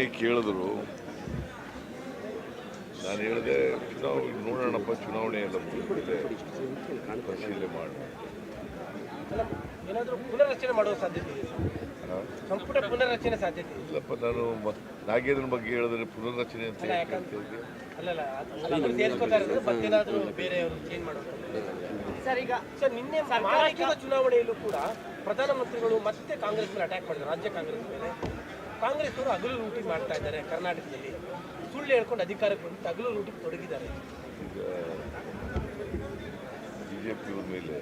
ಪ್ರಶ್ನೆ ಕೇಳಿದ್ರು. ನಾನು ಹೇಳಿದೆ ಚುನಾವಣೆ ನೋಡೋಣಪ್ಪ ಚುನಾವಣೆ ಎಲ್ಲ ಪುನರ್ ಪರಿಶೀಲನೆ ಸಾಧ್ಯತೆ ಇಲ್ಲಪ್ಪ ನಾನು ನಾಗೇಂದ್ರನ ಬಗ್ಗೆ ಹೇಳಿದ್ರೆ ಪುನರ್ರಚನೆ ಅಂತ ನಿನ್ನೆ ಚುನಾವಣೆಯಲ್ಲೂ ಕೂಡ ಪ್ರಧಾನಮಂತ್ರಿಗಳು ಮತ್ತೆ ಕಾಂಗ್ರೆಸ್ ಮೇಲೆ ಅಟ್ಯಾಕ್ ಮಾಡಿದ್ರು ರಾಜ್ಯ ಕಾಂಗ್ರೆಸ್ ಮೇಲೆ. ಕಾಂಗ್ರೆಸ್ ಅವರು ಹಗಲು ಲೂಟಿ ಮಾಡ್ತಾ ಇದ್ದಾರೆ ಕರ್ನಾಟಕದಲ್ಲಿ. ಸುಳ್ಳು ಹೇಳ್ಕೊಂಡು ಅಧಿಕಾರಕ್ಕೆ ಬಂದು ಹಗಲು ಲೂಟಿಗೆ ತೊಡಗಿದ್ದಾರೆ. ಈಗ ಬಿ ಜೆ ಪಿಯವ್ರ ಮೇಲೆ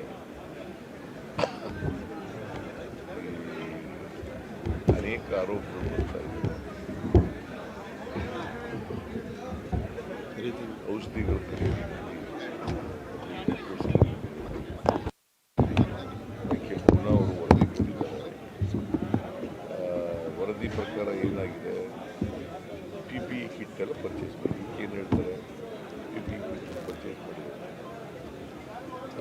ಅನೇಕ ಆರೋಪಗಳು ಬರ್ತಾ ಇದ್ದಾರೆ ಔಷಧಿಗಳು ಖರೀದಿ ಪ್ರಕಾರ ಏನಾಗಿದೆ? ಪಿ ಪಿ ಕಿಟ್ ಎಲ್ಲ ಪರ್ಚೇಸ್ ಮಾಡಿ. ಏನು ಹೇಳ್ತಾರೆ? ಪಿ ಪಿ ಕಿಟ್ ಪರ್ಚೇಸ್ ಮಾಡಿ.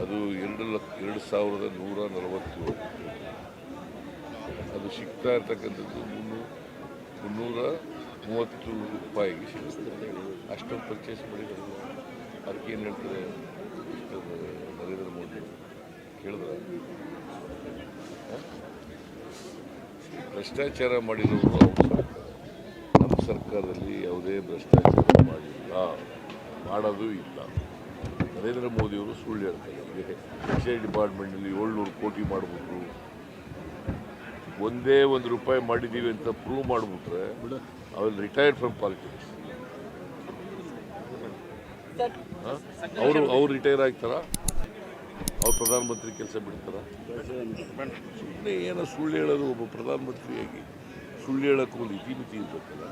ಅದು ಎರಡು ಲಕ್ಷ, ಎರಡು ಸಾವಿರದ ನೂರ ನಲವತ್ತು ಅದು ಸಿಗ್ತಾ ಇರ್ತಕ್ಕಂಥದ್ದು ಮುನ್ನೂರು ಮುನ್ನೂರ ಮೂವತ್ತು ರೂಪಾಯಿಗೆ ಸಿಗುತ್ತೆ. ಅಷ್ಟೊಂದು ಪರ್ಚೇಸ್ ಮಾಡಿದ್ರು ಅದಕ್ಕೆ ಏನು ಹೇಳ್ತಾರೆ? ನರೇಂದ್ರ ಮೋದಿ ಕೇಳಿದ್ರ? ಭ್ರಷ್ಟಾಚಾರ ಮಾಡಿರೋರು ಅವ್ರ ನಮ್ಮ ಸರ್ಕಾರದಲ್ಲಿ ಯಾವುದೇ ಭ್ರಷ್ಟಾಚಾರ ಮಾಡಿಲ್ಲ. ಮಾಡೋದು ಇಲ್ಲ. ನರೇಂದ್ರ ಮೋದಿಯವರು ಸುಳ್ಳು ಹೇಳ್ತಾರೆ ಎಕ್ಸೈಸ್ ಡಿಪಾರ್ಟ್ಮೆಂಟಲ್ಲಿ ಏಳ್ನೂರು ಕೋಟಿ ಮಾಡಿಬಿಟ್ರು. ಒಂದೇ ಒಂದು ರೂಪಾಯಿ ಮಾಡಿದ್ದೀವಿ ಅಂತ ಪ್ರೂವ್ ಮಾಡಿಬಿಟ್ರೆ ಅವ್ರು ರಿಟೈರ್ಡ್ ಫ್ರಮ್ ಪಾಲಿಟಿಕ್ಸ್ ಅವರು ಅವ್ರು ರಿಟೈರ್ ಆಗ್ತಾರ? ಅವ್ರು ಪ್ರಧಾನಮಂತ್ರಿ ಕೆಲಸ ಬಿಡ್ತಾರೆ? ಸುಮ್ಮನೆ ಏನೋ ಸುಳ್ಳು ಹೇಳೋದು ಒಬ್ಬ ಪ್ರಧಾನಮಂತ್ರಿಯಾಗಿ ಸುಳ್ಳು ಹೇಳೋಕ್ಕೂ ಒಂದು ಇತಿಮಿತಿ ಇರ್ಬೇಕಲ್ಲ.